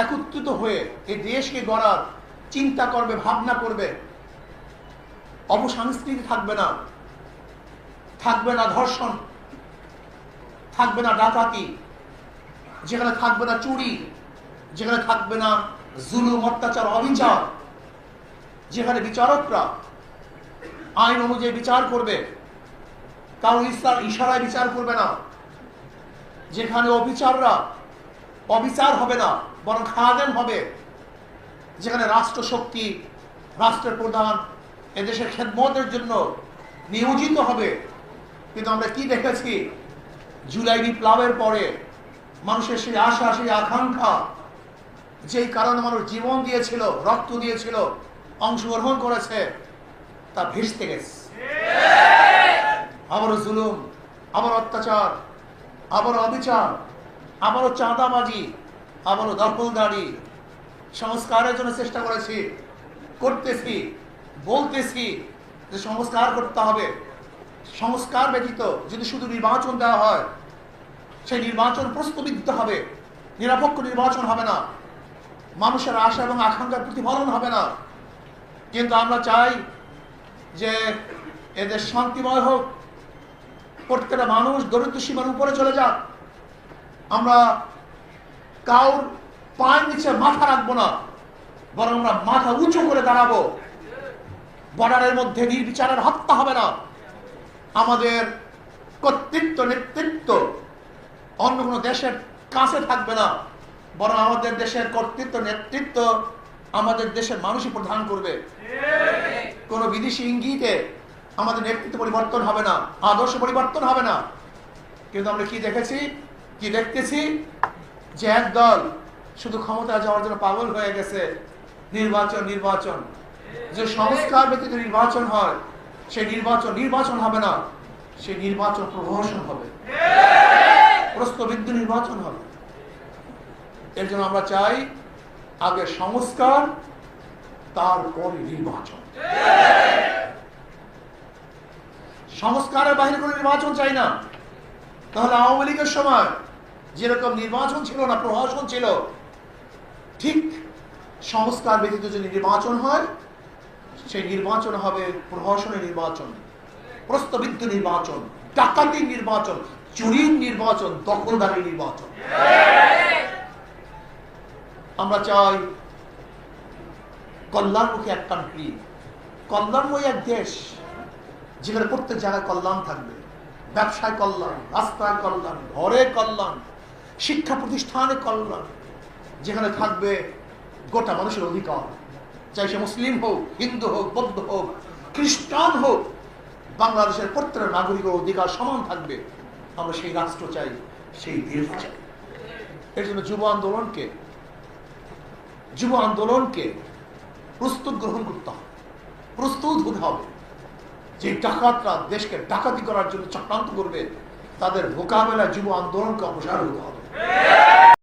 একত্রিত হয়ে এই দেশকে গড়ার চিন্তা করবে, ভাবনা করবে। অবসংস্কৃতি থাকবে না। থাকবে না ধর্ষণ। থাকবে না ডাকাতি। যেখানে থাকবে না চুরি। যেখানে থাকবে না জুলুম, অত্যাচার, অবিচার। যেখানে বিচারকরা আইন অনুযায়ী বিচার করবে কারও ইসলাম ইশারায় বিচার করবে না। যেখানে অবিচাররা অবিচার হবে না। বরং খাদেন হবে, যেখানে রাষ্ট্র শক্তি রাষ্ট্রের প্রধান এদেশের খেদমতের জন্য নিয়োজিত হবে। কিন্তু আমরা কি দেখেছি? জুলাই বিপ্লবের পরে মানুষের সেই আশা, সেই আকাঙ্ক্ষা, যেই কারণে মানুষ জীবন দিয়েছিল, রক্ত দিয়েছিল, অংশগ্রহণ করেছে, তা ভেসতে গেছে। আবারও জুলুম আবার অত্যাচার আবার অবিচার, আবারও চাঁদাবাজি আবারও দখলদারি সংস্কারের জন্য চেষ্টা করেছি, করতেছি, বলতেছি যে সংস্কার করতে হবে। সংস্কার ব্যতীত যদি শুধু নির্বাচন দেওয়া হয়, সেই নির্বাচন প্রস্তুবিদ্ধ হবে, নিরপেক্ষ নির্বাচন হবে না। মানুষের আশা এবং আকাঙ্ক্ষার প্রতিফলন হবে না। কিন্তু আমরা চাই যে এদের শান্তিময় হোক। প্রত্যেকটা মানুষ দরিদ্র সীমার উপরে চলে যাক। আমরা কাউর পায়ের নিচে মাথা রাখব না, বরং আমরা মাথা উঁচু করে দাঁড়াবো। বর্ডারের মধ্যে নির্বিচারের হত্যা হবে না। আমাদের কর্তৃত্ব, নেতৃত্ব অন্য কোনো দেশের কাছে থাকবে না, বরং আমাদের দেশের কর্তৃত্ব, নেতৃত্ব আমাদের দেশের মানুষই প্রধান করবে। কোনো বিদেশি ইঙ্গিতে আমাদের নেতৃত্ব পরিবর্তন হবে না, আদর্শ পরিবর্তন হবে না। কিন্তু আমরা কি দেখেছি? কি দেখতেছি? যে এক দল শুধু ক্ষমতা যাওয়ার জন্য পাগল হয়ে গেছে, নির্বাচন নির্বাচন। যে সংস্কার ব্যতীত নির্বাচন হয় সেই নির্বাচন নির্বাচন হবে না সেই নির্বাচন প্রহসন হবে। প্রস্তবিদ্ধ নির্বাচন হবে। এর জন্য আমরা চাই, আগে সংস্কার, তারপরে নির্বাচন। সংস্কারের বাইরে কোনো নির্বাচন চাই না। তাহলে আওয়ামী লীগের সময় যেরকম নির্বাচন ছিল না প্রহসন ছিল, ঠিক সংস্কার ব্যতীত যদি নির্বাচন হয়, সেই নির্বাচন হবে প্রহসনের নির্বাচন প্রস্তবিদ্ধ নির্বাচন, ডাকাতির নির্বাচন, চুরির নির্বাচন দখলদারি নির্বাচন। আমরা চাই কল্যাণমুখী এক কান্ট্রি কল্যাণময় এক দেশ, যেখানে প্রত্যেক জায়গায় কল্যাণ থাকবে। ব্যবসায় কল্যাণ, রাস্তায় কল্যাণ, ঘরে কল্যাণ শিক্ষা প্রতিষ্ঠানে কল্যাণ, যেখানে থাকবে গোটা মানুষের অধিকার। চাই সে মুসলিম হোক, হিন্দু হোক, বৌদ্ধ হোক, খ্রিস্টান হোক, বাংলাদেশের প্রত্যেক নাগরিকের অধিকার সমান থাকবে। আমরা সেই রাষ্ট্র চাই, সেই দেশ চাই। এর জন্য যুব আন্দোলনকে যুব আন্দোলনকে প্রস্তুত গ্রহণ করতে হবে। প্রস্তুত হতে হবে। যে ডাকাতরা দেশকে ডাকাতি করার জন্য চক্রান্ত করবে, তাদের মোকাবেলায় যুব আন্দোলনকে অপসার হতে হবে। Yeah!